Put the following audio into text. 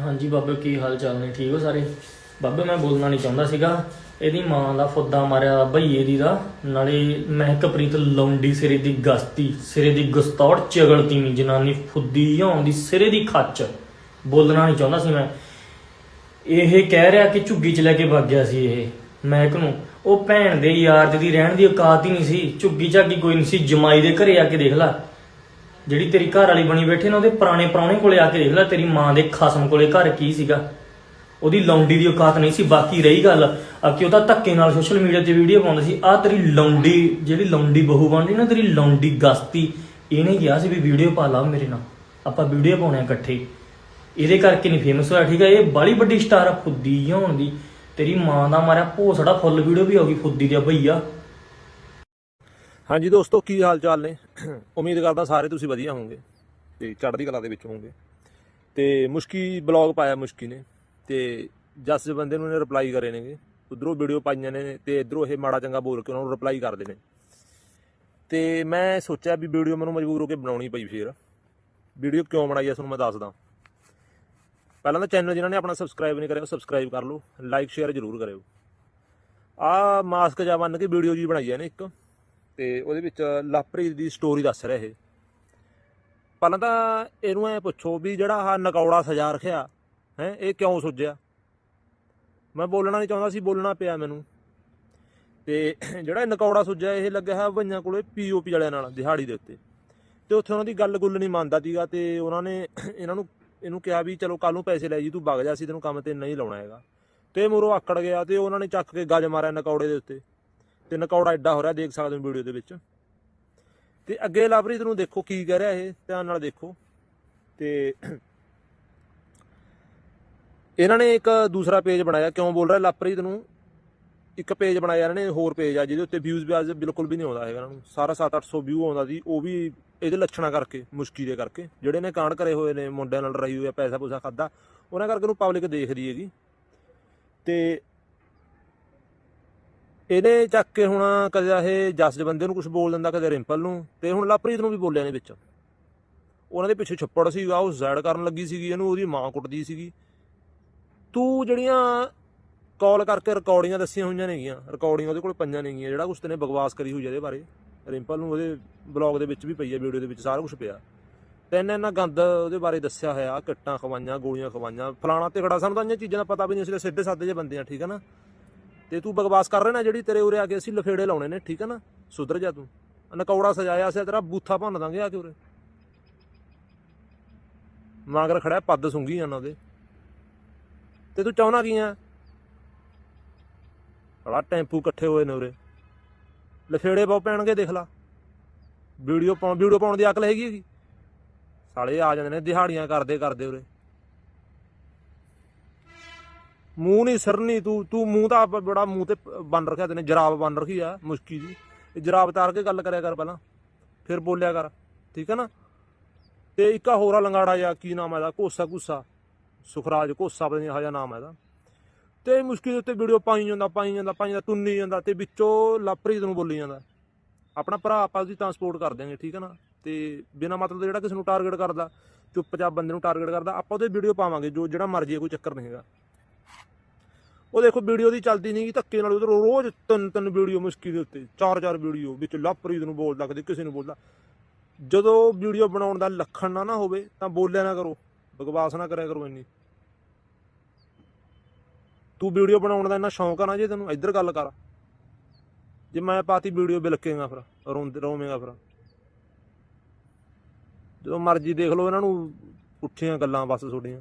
ਹਾਂਜੀ ਬਾਬੇ, ਕੀ ਹਾਲ ਚਾਲ ਨੇ? ਠੀਕ ਹੋ ਸਾਰੇ? ਬਾਬੇ, ਮੈਂ ਬੋਲਣਾ ਨਹੀਂ ਚਾਹੁੰਦਾ ਸੀਗਾ। ਇਹਦੀ ਮਾਂ ਦਾ ਫੁੱਦਾ ਮਾਰਿਆ ਭਈਏ ਦੀ ਦਾ। ਨਾਲੇ ਮਹਿਕਪ੍ਰੀਤ ਲੌਂਡੀ ਸਿਰੇ ਦੀ ਗਸਤੀ, ਸਿਰੇ ਦੀ ਗਸਤੌੜ ਚਗਲਤੀ ਨੀ ਜਨਾਨੀ ਫੁੱਦੀ ਹੋਣ ਦੀ ਸਿਰੇ ਦੀ ਖੱਚ। ਬੋਲਣਾ ਨਹੀਂ ਚਾਹੁੰਦਾ ਸੀ ਮੈਂ। ਇਹ ਕਹਿ ਰਿਹਾ ਕਿ ਝੁੱਗੀ ਚ ਲੈ ਕੇ ਵਗ ਗਿਆ ਸੀ ਇਹ। ਮਹਿਕ ਨੂੰ, ਉਹ ਭੈਣ ਦੇ ਯਾਰ ਦੀ ਰਹਿਣ ਦੀ ਔਕਾਤ ਹੀ ਨਹੀਂ ਸੀ। ਝੁੱਗੀ ਝਾਗੀ ਕੋਈ ਨਹੀਂ ਸੀ, ਜਮਾਈ ਦੇ ਘਰੇ ਆ ਕੇ ਦੇਖ ਲੈ। ਜਿਹੜੀ ਤੇਰੀ ਘਰ ਵਾਲੀ ਬਣੀ ਬੈਠੇ ਨਾ, ਉਹਦੇ ਪੁਰਾਣੇ ਪ੍ਰਾਹੁਣੇ ਕੋਲੇ ਆ ਕੇ ਦੇਖ ਲੈ, ਤੇਰੀ ਮਾਂ ਦੇ ਖਸਮ ਕੋਲੇ ਘਰ ਕੀ ਸੀਗਾ। ਉਹਦੀ ਲੌਂਡੀ ਦੀ ਔਕਾਤ ਨਹੀਂ ਸੀ, ਬਾਕੀ ਰਹੀ ਗੱਲ। ਆ ਕਿ ਉਹ ਤਾਂ ਧੱਕੇ ਨਾਲ ਸੋਸ਼ਲ ਮੀਡੀਆ ਤੇ ਵੀਡੀਓ ਪਾਉਂਦਾ ਸੀ ਆ ਤੇਰੀ ਲੌਂਡੀ, ਜਿਹੜੀ ਲੌਂਡੀ ਬਹੂ ਬਣਦੀ ਨਾ, ਤੇਰੀ ਲੌਂਡੀ ਗਸਤੀ, ਇਹਨੇ ਕਿਹਾ ਸੀ ਵੀ ਵੀਡੀਓ ਪਾ ਲਾ ਮੇਰੇ ਨਾਲ। ਆਪਾਂ ਵੀਡੀਓ ਪਾਉਣੇ ਇਕੱਠੇ। ਇਹਦੇ ਕਰਕੇ ਨਹੀਂ ਫੇਮਸ ਹੋਇਆ, ਠੀਕ ਹੈ ਇਹ ਬਾਲੀ ਵੱਡੀ ਸਟਾਰ ਆ ਫੁੱਦੀ ਹੋਣ ਦੀ। ਤੇਰੀ ਮਾਂ ਦਾ ਮਾਰਿਆ ਭੋਸੜਾ ਫੁੱਲ ਵੀਡੀਓ ਵੀ ਆਉਗੀ ਫੁੱਦੀ ਦੀ ਭਈਆ। ਹਾਂਜੀ ਦੋਸਤੋ, ਕੀ ਹਾਲ ਚਾਲ ਨੇ? ਉਮੀਦ ਕਰਦਾ ਸਾਰੇ ਤੁਸੀਂ ਵਧੀਆ ਹੋਵੋਗੇ ਤੇ ਚੜ੍ਹਦੀ ਕਲਾ ਦੇ ਵਿੱਚ ਹੋਵੋਗੇ। ਤੇ ਮੁਸ਼ਕੀ ਬਲੌਗ ਪਾਇਆ ਮੁਸ਼ਕੀ ਨੇ ਤੇ ਜਸ ਬੰਦੇ ਨੂੰ ਨੇ ਰਿਪਲਾਈ ਕਰੇ ਨੇਗੇ। ਉਧਰੋਂ ਵੀਡੀਓ ਪਾਈਆਂ ਨੇ ਤੇ ਇਧਰੋਂ ਇਹ ਮਾੜਾ ਚੰਗਾ ਬੋਲ ਕੇ ਉਹਨਾਂ ਨੂੰ ਰਿਪਲਾਈ ਕਰਦੇ ਨੇ। ਤੇ ਮੈਂ ਸੋਚਿਆ ਵੀ ਵੀਡੀਓ ਮੈਨੂੰ ਮਜਬੂਰ ਹੋ ਕੇ ਬਣਾਉਣੀ ਪਈ ਫੇਰ। ਵੀਡੀਓ ਕਿਉਂ ਬਣਾਈ ਐ ਤੁਹਾਨੂੰ ਮੈਂ ਦੱਸਦਾ। ਪਹਿਲਾਂ ਤਾਂ ਚੈਨਲ ਜਿਨ੍ਹਾਂ ਨੇ ਆਪਣਾ ਸਬਸਕ੍ਰਾਈਬ ਨਹੀਂ ਕਰਿਆ ਉਹ ਸਬਸਕ੍ਰਾਈਬ ਕਰ ਲਓ। ਲਾਈਕ ਸ਼ੇਅਰ ਜ਼ਰੂਰ ਕਰਿਓ। ਆ ਮਾਸਕ ਜਾ ਬੰਨ ਕੇ ਵੀਡੀਓ ਜੀ ਬਣਾਈ ਐ ਨੇ ਇੱਕ। ਤੇ ਉਹਦੇ ਵਿੱਚ ਲਾਪਰੀ ਦੀ ਸਟੋਰੀ ਦੱਸ ਰਿਹਾ ਇਹ। ਪਹਿਲਾਂ ਤਾਂ ਇਹਨੂੰ ਐ ਪੁੱਛੋ ਵੀ ਜਿਹੜਾ ਆ ਨਕੌੜਾ ਸਜਾ ਰੱਖਿਆ, ਹੈ, ਇਹ ਕਿਉਂ ਸੁੱਜਿਆ? ਮੈਂ ਬੋਲਣਾ ਨਹੀਂ ਚਾਹੁੰਦਾ ਸੀ, ਬੋਲਣਾ ਪਿਆ ਮੈਨੂੰ। ਤੇ ਜਿਹੜਾ ਨਕੌੜਾ ਸੁੱਜਿਆ, ਇਹ ਲੱਗਿਆ ਹੈ ਭਈਆਂ ਕੋਲੇ ਪੀਓਪੀ ਵਾਲਿਆਂ ਨਾਲ, ਦਿਹਾੜੀ ਦੇ ਉੱਤੇ। ਤੇ ਉੱਥੇ ਉਹਨਾਂ ਦੀ ਗੱਲ ਗੁੱਲ ਨਹੀਂ ਮੰਨਦਾ ਸੀਗਾ ਤੇ ਉਹਨਾਂ ਨੇ ਇਹਨਾਂ ਨੂੰ, ਇਹਨੂੰ ਕਿਹਾ ਵੀ ਚਲੋ ਕੱਲ ਨੂੰ ਪੈਸੇ ਲੈ ਜੀ, ਤੂੰ ਵਗ ਜਾ ਸੀ ਤੈਨੂੰ ਕੰਮ ਤੇ ਨਹੀਂ ਲਾਉਣਾ ਹੈਗਾ। ਤੇ ਮੂਰੋਂ ਆਕੜ ਗਿਆ ਤੇ ਉਹਨਾਂ ਨੇ ਚੱਕ ਕੇ ਗੱਜ ਮਾਰਿਆ ਨਕੌੜੇ ਦੇ ਉੱਤੇ। ਤੇ ਨਕੌੜਾ ਐਡਾ ਹੋ ਰਿਹਾ, ਦੇਖ ਸਕਦੇ ਹੋ ਵੀਡੀਓ ਦੇ ਵਿੱਚ। ਤੇ ਅੱਗੇ ਲਵਪ੍ਰੀਤ ਨੂੰ ਦੇਖੋ ਕੀ ਕਹਿ ਰਿਹਾ ਇਹ, ਧਿਆਨ ਨਾਲ ਦੇਖੋ। ਤੇ ਇਹਨਾਂ ਨੇ ਇੱਕ ਦੂਸਰਾ ਪੇਜ ਬਣਾਇਆ, ਕਿਉਂ ਬੋਲ ਰਿਹਾ ਲਵਪ੍ਰੀਤ ਨੂੰ? ਇੱਕ ਪੇਜ ਬਣਾਇਆ ਇਹਨਾਂ ਨੇ, ਹੋਰ ਪੇਜ ਆ, ਜਿਹਦੇ ਉੱਤੇ ਵਿਊਜ਼ ਵਿਆਜ਼ ਬਿਲਕੁਲ ਵੀ ਨਹੀਂ ਆਉਂਦਾ ਹੈਗਾ ਇਹਨਾਂ ਨੂੰ। ਸਾਰਾ 7-800 ਵਿਊ ਆਉਂਦਾ ਸੀ, ਉਹ ਵੀ ਇਹਦੇ ਲੱਛਣਾਂ ਕਰਕੇ ਮੁਸ਼ਕੀ ਦੇ ਕਰਕੇ। ਜਿਹੜੇ ਨੇ ਕਾਂਡ ਕਰੇ ਹੋਏ ਨੇ, ਮੁੰਡਿਆਂ ਨਾਲ ਰਹੀ ਹੋਈ ਆ, ਪੈਸਾ ਪੂਸਾ ਖਾਦਾ ਉਹਨਾਂ ਕਰਕੇ ਨੂੰ ਪਬਲਿਕ ਦੇਖਦੀ ਹੈਗੀ। ਤੇ ਇਹਨੇ ਚੱਕ ਕੇ ਹੁਣ ਕਦੇ ਇਹ ਜਸ ਦੇ ਨੂੰ ਕੁਝ ਬੋਲ ਦਿੰਦਾ, ਕਦੇ ਰਿੰਪਲ ਨੂੰ, ਤੇ ਹੁਣ ਲਵਪ੍ਰੀਤ ਨੂੰ ਵੀ ਬੋਲਿਆ ਨੇ ਵਿੱਚ। ਉਹਨਾਂ ਦੇ ਪਿੱਛੇ ਛੱਪੜ ਸੀਗਾ ਉਹ ਜ਼ੈਡ ਕਰਨ ਲੱਗੀ ਸੀਗੀ, ਇਹਨੂੰ ਉਹਦੀ ਮਾਂ ਕੁੱਟਦੀ ਸੀਗੀ। ਤੂੰ ਜਿਹੜੀਆਂ ਕਾਲ ਕਰਕੇ ਰਿਕਾਰਡਿੰਗਾਂ ਦੱਸੀਆਂ ਹੋਈਆਂ ਨੇਗੀਆਂ, ਰਿਕਾਰਡਿੰਗ ਉਹਦੇ ਕੋਲ ਪੰਜਾਂ ਨੇਗੀਆਂ, ਜਿਹੜਾ ਕੁਛ ਤੇਨੇ ਬਕਵਾਸ ਕਰੀ ਹੋਈ ਆ ਇਹਦੇ ਬਾਰੇ, ਰਿੰਪਲ ਨੂੰ ਉਹਦੇ ਬਲੌਗ ਦੇ ਵਿੱਚ ਵੀ ਪਈ ਆ, ਵੀਡੀਓ ਦੇ ਵਿੱਚ ਸਾਰਾ ਕੁਝ ਪਿਆ। ਤੈਨੇ ਇਹਨਾਂ ਗੰਦ ਉਹਦੇ ਬਾਰੇ ਦੱਸਿਆ ਹੋਇਆ ਕਿੱਟਾਂ ਖਵਾਈਆਂ, ਗੋਲੀਆਂ ਖਵਾਈਆਂ, ਫਲਾਣਾ ਤਿਕੜਾ ਸਾਨੂੰ ਤਾਂ ਇੰਨੀਆਂ ਚੀਜ਼ਾਂ ਦਾ ਪਤਾ ਵੀ ਨਹੀਂ ਅਸੀਂ ਤਾਂ ਸਿੱਧੇ ਸਾਦੇ ਜਿਹੇ ਬੰਦੇ ਆ, ਠੀਕ ਹੈ ਨਾ? ਤੇ ਤੂੰ ਬਕਵਾਸ ਕਰ ਰਿਹਾ ਨਾ ਜਿਹੜੀ ਤੇਰੇ ਉਰੇ ਆ ਕੇ ਅਸੀਂ ਲਫੇੜੇ ਲਾਉਣੇ ਨੇ, ਠੀਕ ਹੈ ਨਾ? ਸੁਧਰ ਜਾ ਤੂੰ। ਨਕੌੜਾ ਸਜਾਇਆ ਸੀ ਤੇਰਾ ਬੂਥਾ ਭੰਨ ਦਾਂਗੇ ਆ ਕੇ ਉਰੇ। ਮਾਗਰ ਖੜਾ ਪੱਦ ਸੁੰਗੀ ਜਾਣਾ ਉਹਦੇ ਤੇ ਤੂੰ ਚਾਹਣਾ ਕੀ ਆ? ਬੜਾ ਟੈਂਪੂ ਇਕੱਠੇ ਹੋਏ ਨੇ ਉਰੇ। ਲਫੇੜੇ ਬਹੁ ਪੈਣਗੇ, ਦੇਖ ਲਾ। ਵੀਡੀਓ ਪਾਉਣ ਵੀਡੀਓ ਪਾਉਣ ਦੀ ਅਕਲ ਹੈਗੀ ਹੈਗੀ। ਸਾਲੇ ਆ ਜਾਂਦੇ ਨੇ ਦਿਹਾੜੀਆਂ ਕਰਦੇ ਕਰਦੇ ਉਰੇ। ਮੂੰਹ ਨਹੀਂ ਸਿਰ ਨਹੀਂ ਤੂੰ ਤੂੰ ਮੂੰਹ ਤਾਂ ਆਪ ਬੜਾ ਮੂੰਹ ਤੇ ਬੰਨ ਰੱਖਿਆ ਤੈਨੇ, ਜਰਾਬ ਬੰਨ ਰੱਖੀ ਆ, ਮੁਸ਼ਕੀ ਦੀ ਇਹ ਜਰਾਬ ਤਾਰ ਕੇ ਗੱਲ ਕਰਿਆ ਕਰ ਪਹਿਲਾਂ, ਫਿਰ ਬੋਲਿਆ ਕਰ, ਠੀਕ ਹੈ ਨਾ? ਤੇ ਇੱਕਾ ਆ ਹੋਰਾ ਲੰਗਾੜਾ ਜਾਂ ਕੀ ਨਾਮ ਹੈ ਇਹਦਾ? ਕੋਸਾ ਕੁਸਾ ਸੁਖਰਾਜ ਕੋਸਾ ਪਤਾ ਨਹੀਂ ਇਹੋ ਜਿਹਾ ਨਾਮ ਹੈ ਇਹਦਾ। ਤੇ ਮੁਸ਼ਕਿਲ ਦੇ ਉੱਤੇ ਵੀਡੀਓ ਪਾਈ ਜਾਂਦਾ ਪਾਈ ਜਾਂਦਾ ਪਾਈ ਜਾਂਦਾ, ਤੁੰਨੀ ਜਾਂਦਾ, ਤੇ ਵਿੱਚੋਂ ਲਾਪਰੀਤ ਨੂੰ ਬੋਲੀ ਜਾਂਦਾ। ਆਪਣਾ ਭਰਾ ਆਪਾਂ ਉਹਦੀ ਤਾਂ ਸਪੋਰਟ ਕਰ ਦਿਆਂਗੇ, ਠੀਕ ਹੈ ਨਾ? ਤੇ ਬਿਨਾ ਮਤਲਬ ਤੋਂ ਜਿਹੜਾ ਕਿਸੇ ਨੂੰ ਟਾਰਗੇਟ ਕਰਦਾ, ਚੁੱਪਚਾਪ ਬੰਦੇ ਨੂੰ ਟਾਰਗੇਟ ਕਰਦਾ, ਆਪਾਂ ਉਹਦੇ ਵੀਡੀਓ ਪਾਵਾਂਗੇ, ਜੋ ਜਿਹੜਾ ਮਰਜ਼ੀ ਹੈ, ਕੋਈ ਚੱਕਰ ਨਹੀਂ ਹੈਗਾ। ਉਹ ਦੇਖੋ ਵੀਡੀਓ ਦੀ ਚੱਲਦੀ ਨਹੀਂ ਧੱਕੇ ਨਾਲ ਉਧਰ ਰੋਜ਼ ਤਿੰਨ ਤਿੰਨ ਵੀਡੀਓ ਮੁਸ਼ਕਿਲ ਦੇ ਉੱਤੇ, ਚਾਰ ਚਾਰ ਵੀਡੀਓ, ਵਿੱਚ ਲਾਪਰੀਤ ਨੂੰ ਬੋਲਦਾ, ਕਦੇ ਕਿਸੇ ਨੂੰ ਬੋਲਦਾ। ਜਦੋਂ ਵੀਡੀਓ ਬਣਾਉਣ ਦਾ ਲੱਖਣ ਨਾ ਨਾ ਹੋਵੇ, ਤਾਂ ਬੋਲਿਆ ਨਾ ਕਰੋ, ਬਕਵਾਸ ਨਾ ਕਰਿਆ ਕਰੋ ਇੰਨੀ। ਤੂੰ ਵੀਡੀਓ ਬਣਾਉਣ ਦਾ ਇੰਨਾ ਸ਼ੌਂਕ ਆ ਨਾ ਜੇ ਤੈਨੂੰ, ਇੱਧਰ ਗੱਲ ਕਰ। ਜੇ ਮੈਂ ਪਾਤੀ ਵੀਡੀਓ ਬਿਲਕੇਗਾ ਫਿਰ ਰੋਂਦੇ ਰੋਵੇਂਗਾ ਫਿਰ। ਜਦੋਂ ਮਰਜ਼ੀ ਦੇਖ ਲਓ, ਇਹਨਾਂ ਨੂੰ ਪੁੱਠੀਆਂ ਗੱਲਾਂ ਬਸ ਤੁਹਾਡੀਆਂ।